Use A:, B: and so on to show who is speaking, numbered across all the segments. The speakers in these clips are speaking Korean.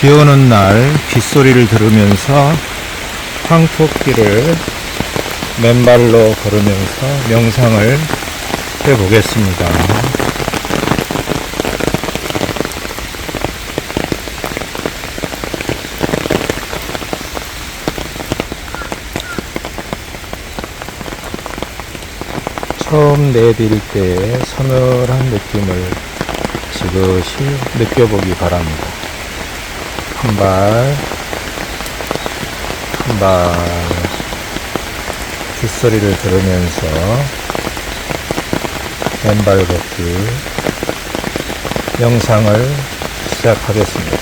A: 비 오는 날 빗소리를 들으면서 황토길을 맨발로 걸으면서 명상을 해 보겠습니다. 처음 내릴 때의 서늘한 느낌을 지그시 느껴보기 바랍니다. 한 발, 한 발, 빗소리를 들으면서 맨발 걷기 영상을 시작하겠습니다.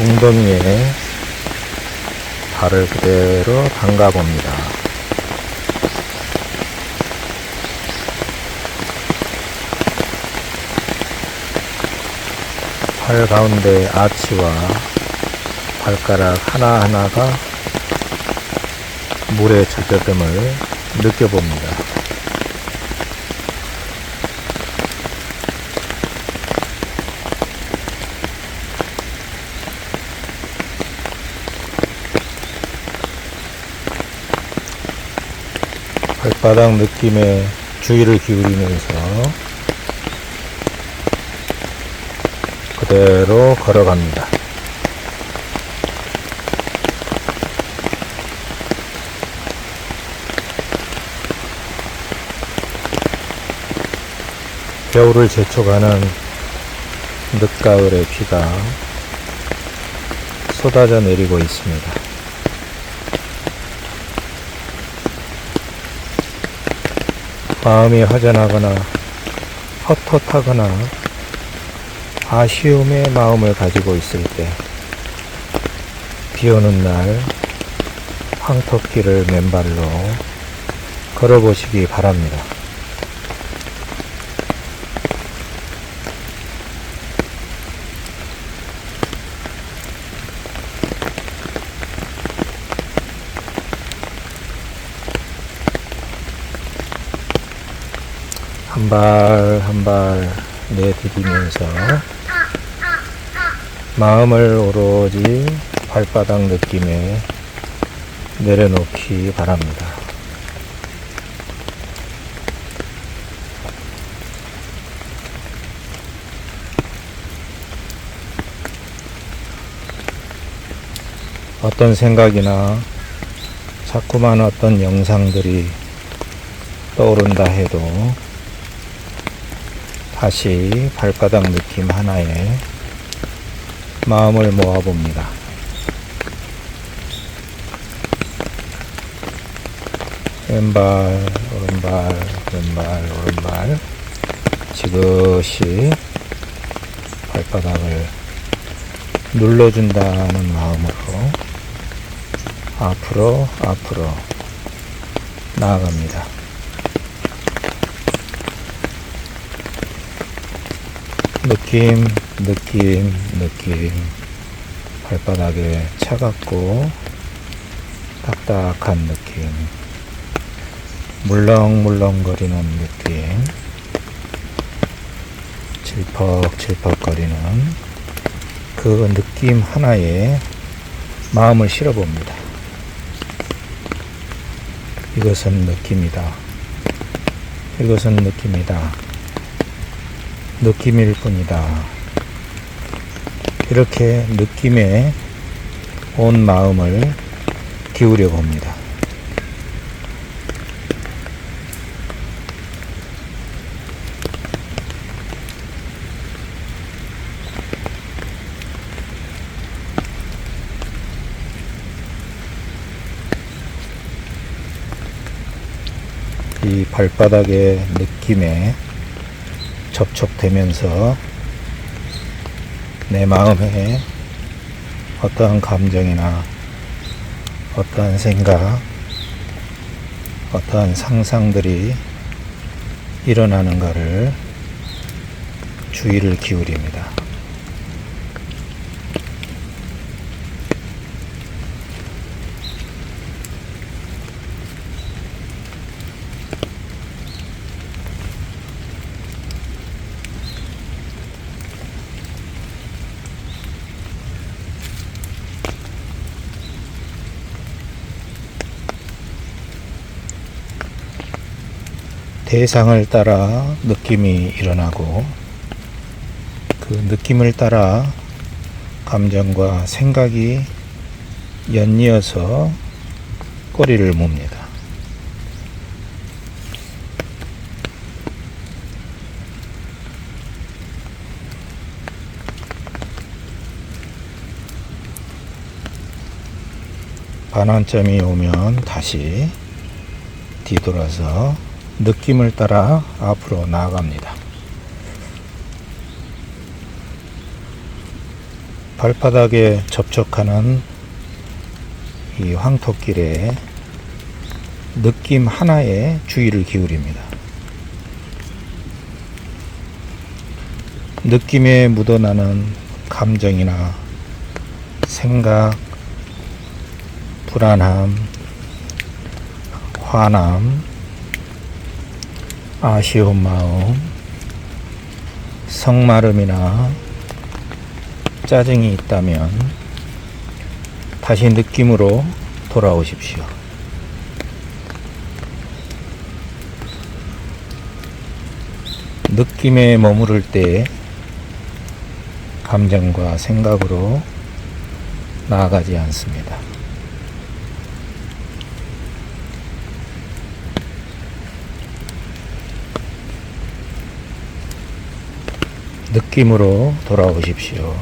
A: 웅덩이에 발을 그대로 담가 봅니다. 팔 가운데 아치와 발가락 하나하나가 물에 젖어듦을 느껴봅니다. 발바닥 느낌에 주의를 기울이면서 그대로 걸어갑니다. 겨울을 재촉하는 늦가을의 비가 쏟아져 내리고 있습니다. 마음이 허전하거나 헛헛하거나 아쉬움의 마음을 가지고 있을 때, 비 오는 날 황토길을 맨발로 걸어보시기 바랍니다. 한 발 한발 내디디면서 마음을 오로지 발바닥 느낌에 내려놓기 바랍니다. 어떤 생각이나 자꾸만 어떤 영상들이 떠오른다 해도 다시 발바닥 느낌 하나에 마음을 모아봅니다. 왼발, 오른발, 왼발, 오른발 지그시 발바닥을 눌러준다는 마음으로 앞으로 앞으로 나아갑니다. 느낌, 느낌, 느낌. 발바닥에 차갑고 딱딱한 느낌. 물렁물렁거리는 느낌. 질퍽질퍽거리는 그 느낌 하나에 마음을 실어봅니다. 이것은 느낌이다. 이것은 느낌이다. 느낌일 뿐이다. 이렇게 느낌에 온 마음을 기울여 봅니다. 이 발바닥의 느낌에 접촉되면서 내 마음에 어떠한 감정이나 어떠한 생각, 어떠한 상상들이 일어나는가를 주의를 기울입니다. 대상을 따라 느낌이 일어나고 그 느낌을 따라 감정과 생각이 연이어서 꼬리를 뭅니다. 반환점이 오면 다시 뒤돌아서 느낌을 따라 앞으로 나아갑니다. 발바닥에 접촉하는 이 황토길에 느낌 하나에 주의를 기울입니다. 느낌에 묻어나는 감정이나 생각, 불안함, 화남, 아쉬운 마음, 성마름이나 짜증이 있다면 다시 느낌으로 돌아오십시오. 느낌에 머무를 때 감정과 생각으로 나아가지 않습니다. 느낌으로 돌아오십시오.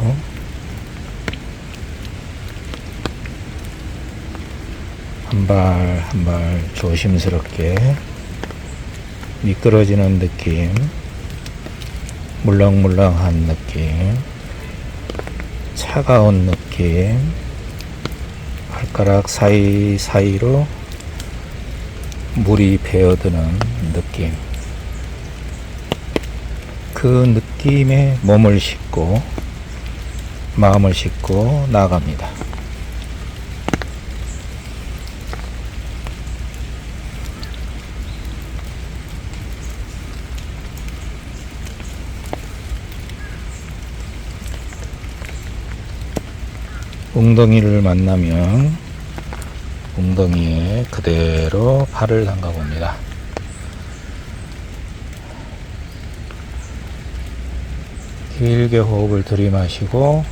A: 한 발 한 발 조심스럽게 미끄러지는 느낌, 물렁물렁한 느낌, 차가운 느낌, 발가락 사이사이로 물이 배어드는 느낌. 그 느낌에 몸을 싣고 마음을 싣고 나갑니다. 웅덩이를 만나면 웅덩이에 그대로 발을 담가 봅니다. 길게 호흡을 들이마시고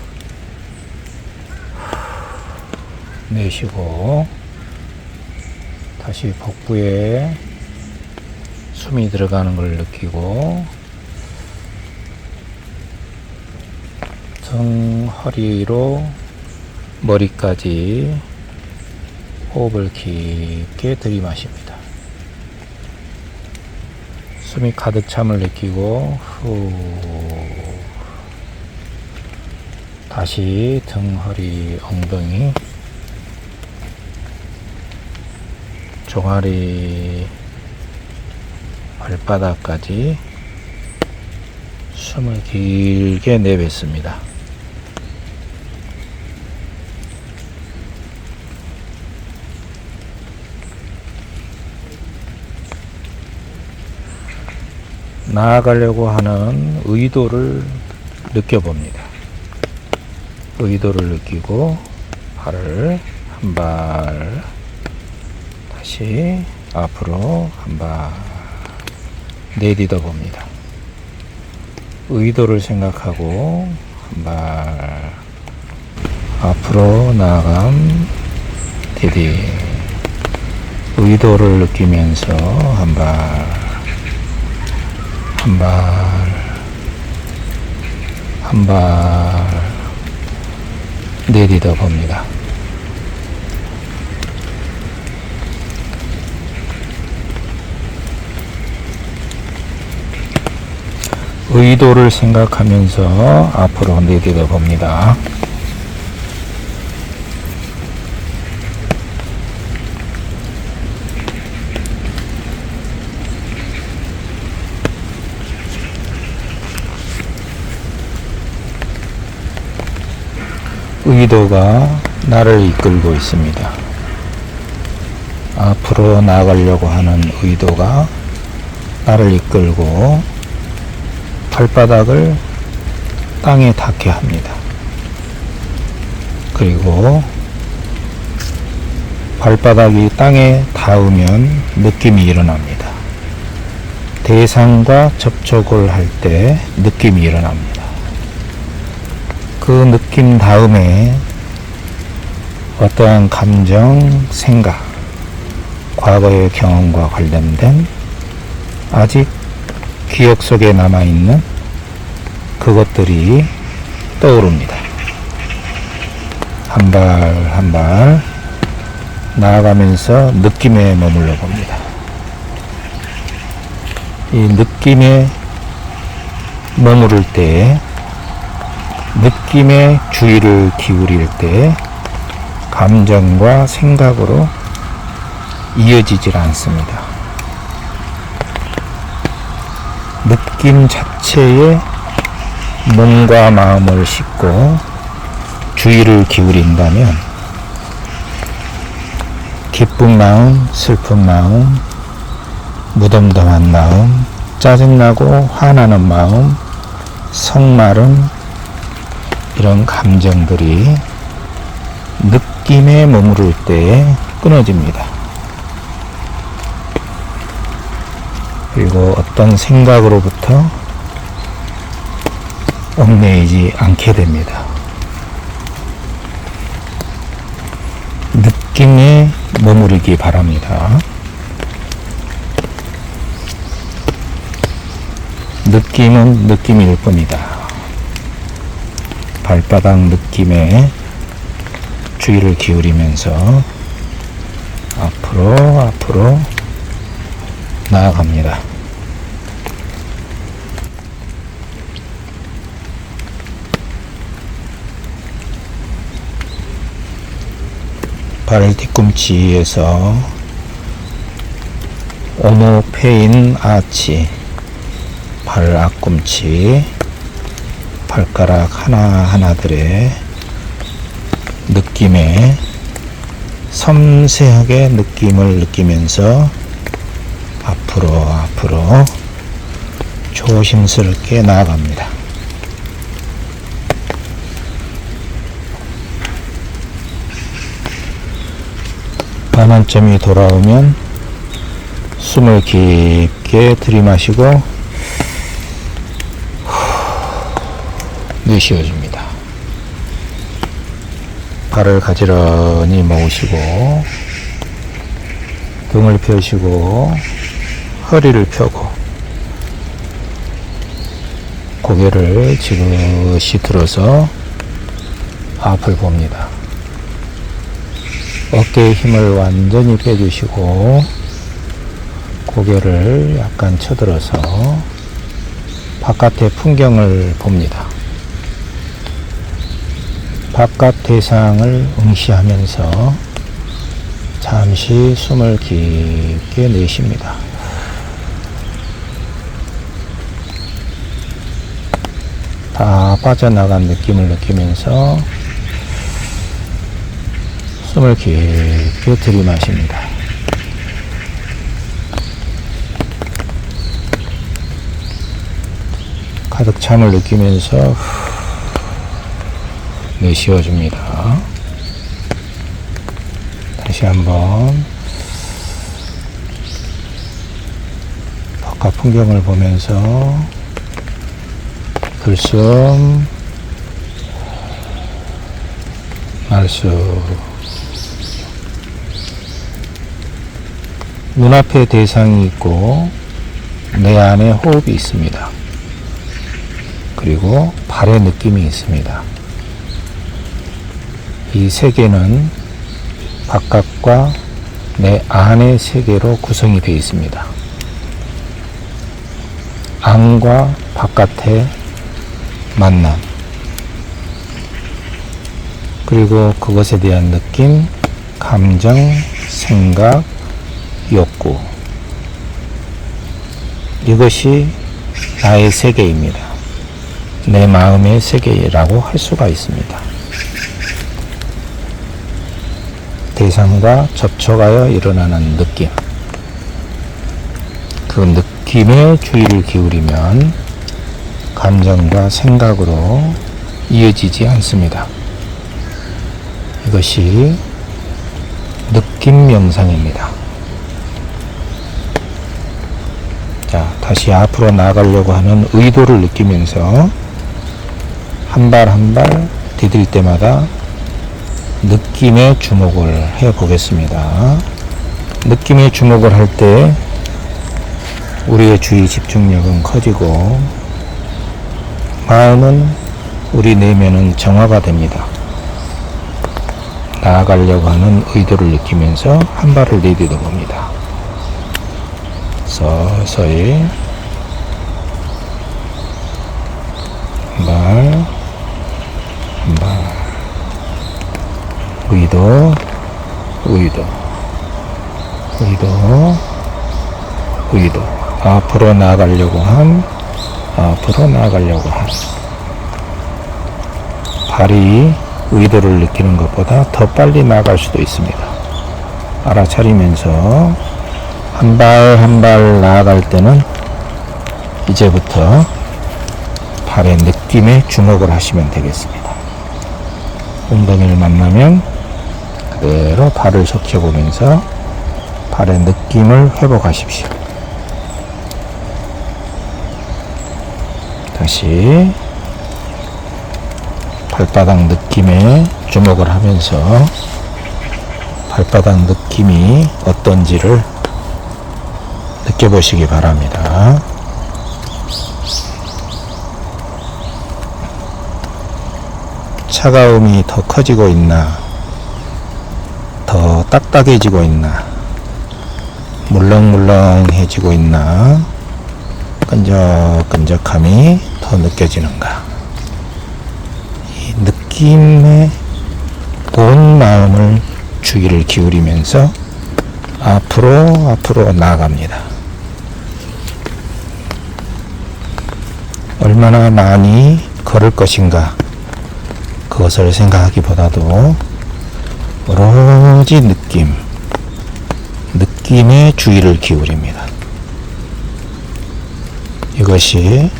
A: 내쉬고 다시 복부에 숨이 들어가는 걸 느끼고 등 허리로 머리까지 호흡을 깊게 들이마십니다. 숨이 가득 참을 느끼고 후 다시 등, 허리, 엉덩이, 종아리, 발바닥까지 숨을 길게 내뱉습니다. 나아가려고 하는 의도를 느껴봅니다. 의도를 느끼고 발을 한 발 다시 앞으로 한 발 내딛어 봅니다. 의도를 생각하고 한 발 앞으로 나아감 디디 의도를 느끼면서 한 발 한 발 한발 내딛어 봅니다. 의도를 생각하면서 앞으로 내딛어 봅니다. 의도가 나를 이끌고 있습니다. 앞으로 나가려고 하는 의도가 나를 이끌고 발바닥을 땅에 닿게 합니다. 그리고 발바닥이 땅에 닿으면 느낌이 일어납니다. 대상과 접촉을 할 때 느낌이 일어납니다. 그 느낌 다음에 어떠한 감정, 생각, 과거의 경험과 관련된 아직 기억 속에 남아있는 그것들이 떠오릅니다. 한 발 한 발 나아가면서 느낌에 머물러 봅니다. 이 느낌에 머무를 때, 느낌에 주의를 기울일 때, 감정과 생각으로 이어지질 않습니다. 느낌 자체에 몸과 마음을 싣고 주의를 기울인다면 기쁜 마음, 슬픈 마음, 무덤덤한 마음, 짜증나고 화나는 마음, 성마름 이런 감정들이 느낌에 머무를 때 끊어집니다. 그리고 어떤 생각으로부터 얽매이지 않게 됩니다. 느낌에 머무르기 바랍니다. 느낌은 느낌일 뿐이다. 발바닥 느낌에 주의를 기울이면서 앞으로 앞으로 나아갑니다. 발 뒤꿈치에서 오목페인 아치, 발 앞꿈치, 발가락 하나하나들의 느낌에 섬세하게 느낌을 느끼면서 앞으로 앞으로 조심스럽게 나아갑니다. 반환점이 돌아오면 숨을 깊게 들이마시고 내쉬어줍니다. 발을 가지런히 모으시고 등을 펴시고 허리를 펴고 고개를 지그시 들어서 앞을 봅니다. 어깨에 힘을 완전히 빼주시고 고개를 약간 쳐들어서 바깥의 풍경을 봅니다. 바깥 대상을 응시하면서 잠시 숨을 깊게 내쉽니다. 다 빠져나간 느낌을 느끼면서 숨을 깊게 들이마십니다. 가득 참을 느끼면서 내쉬어줍니다. 다시 한번 바깥 풍경을 보면서 들숨 말수 눈앞에 대상이 있고 내 안에 호흡이 있습니다. 그리고 발의 느낌이 있습니다. 이 세계는 바깥과 내 안의 세계로 구성이 되어 있습니다. 안과 바깥의 만남. 그리고 그것에 대한 느낌, 감정, 생각, 욕구. 이것이 나의 세계입니다. 내 마음의 세계라고 할 수가 있습니다. 대상과 접촉하여 일어나는 느낌. 그 느낌에 주의를 기울이면 감정과 생각으로 이어지지 않습니다. 이것이 느낌 명상입니다. 자, 다시 앞으로 나가려고 하는 의도를 느끼면서 한 발 한 발 디딜 때마다 느낌에 주목을 해 보겠습니다. 느낌에 주목을 할 때 우리의 주의 집중력은 커지고 마음은 우리 내면은 정화가 됩니다. 나아가려고 하는 의도를 느끼면서 한 발을 내딛어 봅니다. 서서히 한 발, 한 발, 의도, 의도, 의도, 의도. 앞으로 나아가려고 한, 앞으로 나아가려고 한. 발이 의도를 느끼는 것보다 더 빨리 나갈 수도 있습니다. 알아차리면서 한 발 한 발 나아갈 때는 이제부터 발의 느낌에 주목을 하시면 되겠습니다. 엉덩이를 만나면 그대로 발을 적셔보면서 발의 느낌을 회복하십시오. 다시 발바닥 느낌에 주목을 하면서 발바닥 느낌이 어떤지를 느껴보시기 바랍니다. 차가움이 더 커지고 있나, 더 딱딱해지고 있나, 물렁물렁해지고 있나, 끈적끈적함이 더 느껴지는가. 이 느낌에 온 마음을 주의를 기울이면서 앞으로 앞으로 나아갑니다. 얼마나 많이 걸을 것인가 그것을 생각하기보다도 오로지 느낌 느낌에 주의를 기울입니다. 이것이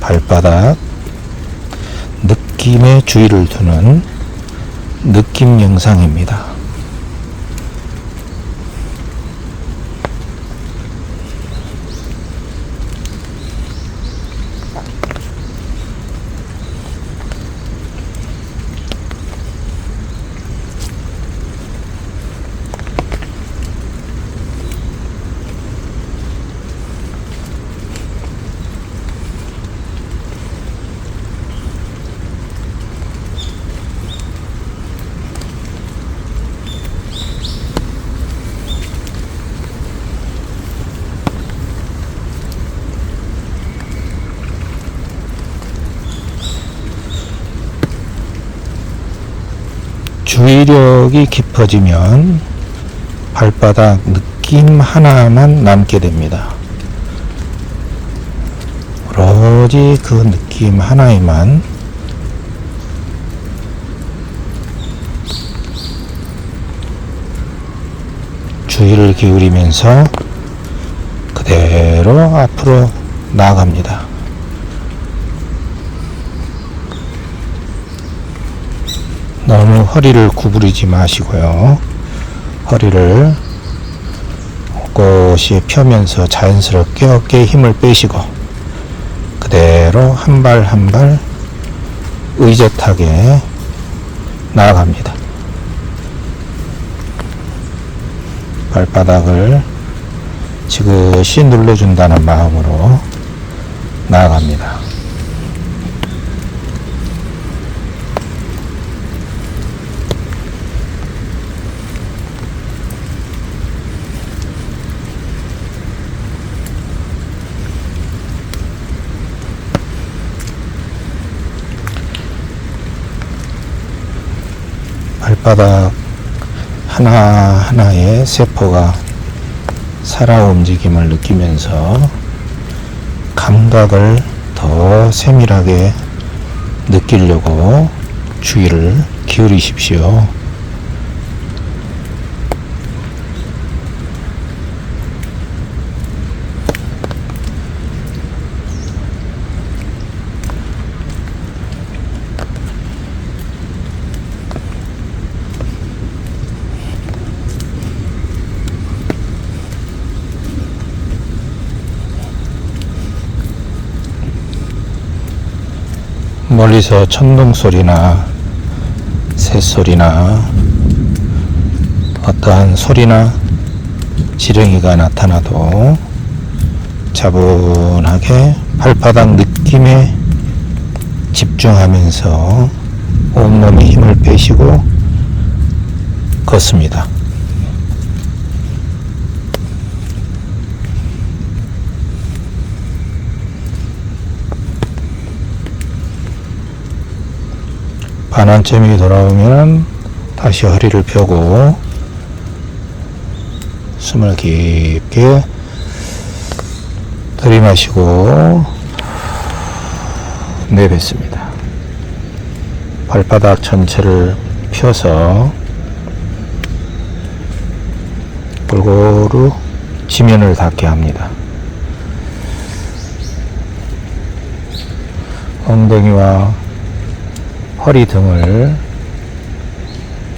A: 발바닥 느낌에 주의를 두는 느낌 영상입니다. 주의력이 깊어지면 발바닥 느낌 하나만 남게 됩니다. 오로지 그 느낌 하나에만 주의를 기울이면서 그대로 앞으로 나아갑니다. 너무 허리를 구부리지 마시고요. 허리를 곳이 펴면서 자연스럽게 어깨에 힘을 빼시고 그대로 한 발 한 발 의젓하게 나아갑니다. 발바닥을 지그시 눌러준다는 마음으로 나아갑니다. 발바닥 하나하나의 세포가 살아 움직임을 느끼면서 감각을 더 세밀하게 느끼려고 주의를 기울이십시오. 멀리서 천둥 소리나 새소리나 어떠한 소리나 지렁이가 나타나도 차분하게 발바닥 느낌에 집중하면서 온몸에 힘을 빼시고 걷습니다. 반환점이 돌아오면 다시 허리를 펴고 숨을 깊게 들이마시고 내뱉습니다. 발바닥 전체를 펴서 골고루 지면을 닿게 합니다. 엉덩이와 허리 등을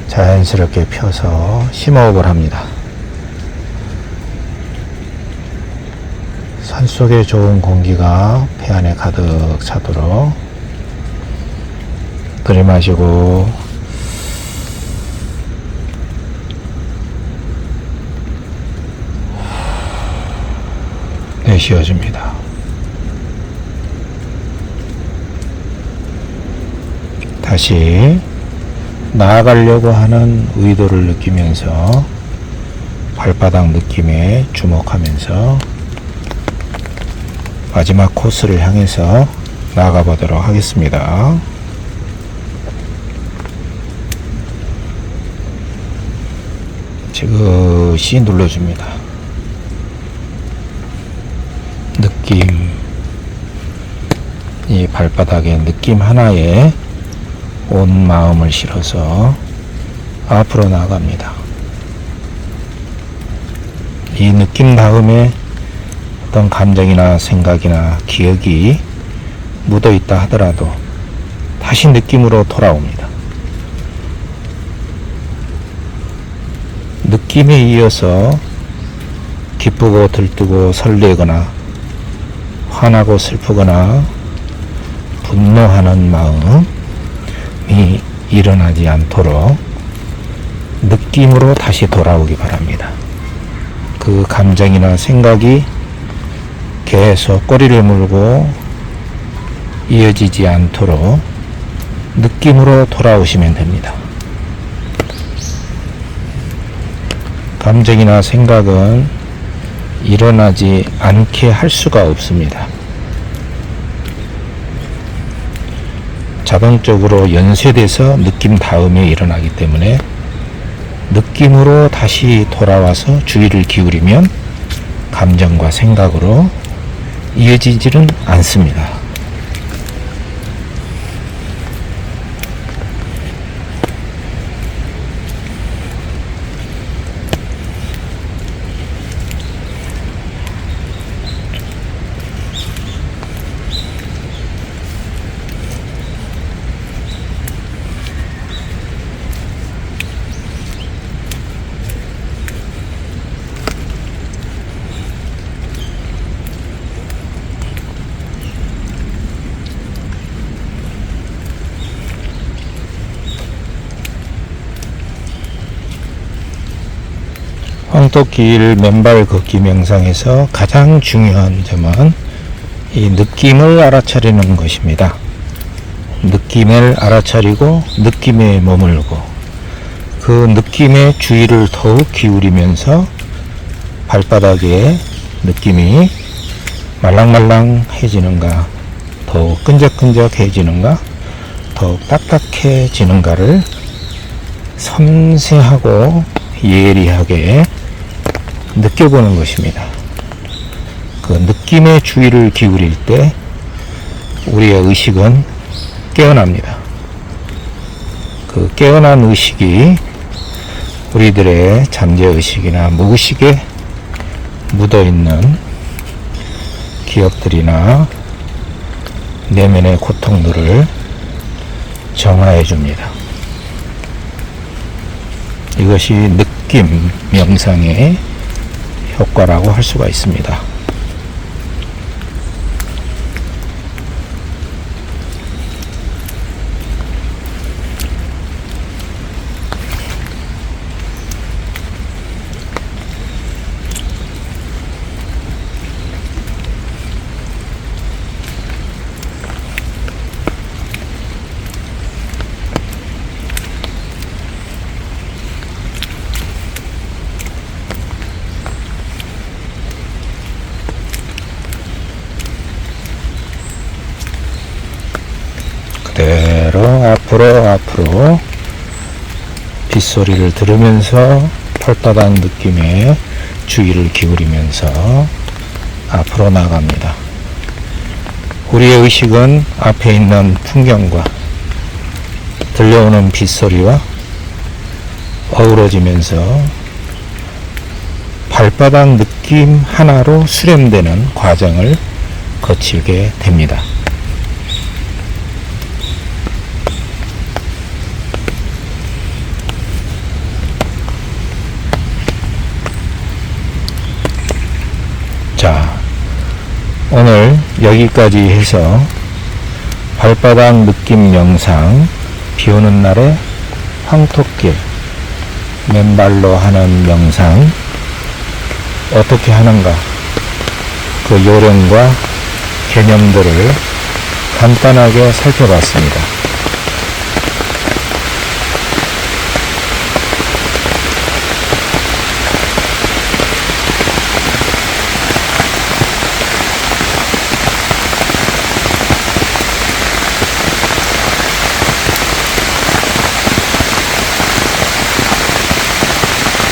A: 자연스럽게 펴서 심호흡을 합니다. 산속에 좋은 공기가 폐 안에 가득 차도록 들이마시고 내쉬어줍니다. 다시 나아가려고 하는 의도를 느끼면서 발바닥 느낌에 주목하면서 마지막 코스를 향해서 나아가 보도록 하겠습니다. 지그시 눌러줍니다. 느낌, 이 발바닥의 느낌 하나에 온 마음을 실어서 앞으로 나갑니다. 이 느낌 다음에 어떤 감정이나 생각이나 기억이 묻어 있다 하더라도 다시 느낌으로 돌아옵니다. 느낌에 이어서 기쁘고 들뜨고 설레거나 화나고 슬프거나 분노하는 마음 이 일어나지 않도록 느낌으로 다시 돌아오기 바랍니다. 그 감정이나 생각이 계속 꼬리를 물고 이어지지 않도록 느낌으로 돌아오시면 됩니다. 감정이나 생각은 일어나지 않게 할 수가 없습니다. 자동적으로 연쇄돼서 느낌 다음에 일어나기 때문에 느낌으로 다시 돌아와서 주의를 기울이면 감정과 생각으로 이어지지는 않습니다. 황토길 맨발 걷기 명상에서 가장 중요한 점은 이 느낌을 알아차리는 것입니다. 느낌을 알아차리고 느낌에 머물고 그 느낌에 주의를 더욱 기울이면서 발바닥에 느낌이 말랑말랑해지는가 더욱 끈적끈적해지는가 더욱 딱딱해지는가를 섬세하고 예리하게 느껴보는 것입니다. 그 느낌의 주의를 기울일 때 우리의 의식은 깨어납니다. 그 깨어난 의식이 우리들의 잠재의식이나 무의식에 묻어있는 기억들이나 내면의 고통들을 정화해 줍니다. 이것이 느낌 명상의 효과라고 할 수가 있습니다. 앞으로 빗소리를 들으면서 발바닥 느낌에 주의를 기울이면서 앞으로 나갑니다. 우리의 의식은 앞에 있는 풍경과 들려오는 빗소리와 어우러지면서 발바닥 느낌 하나로 수렴되는 과정을 거치게 됩니다. 자, 오늘 여기까지 해서 발바닥 느낌 영상 비 오는 날에 황토길 맨발로 하는 영상 어떻게 하는가 그 요령과 개념들을 간단하게 살펴봤습니다.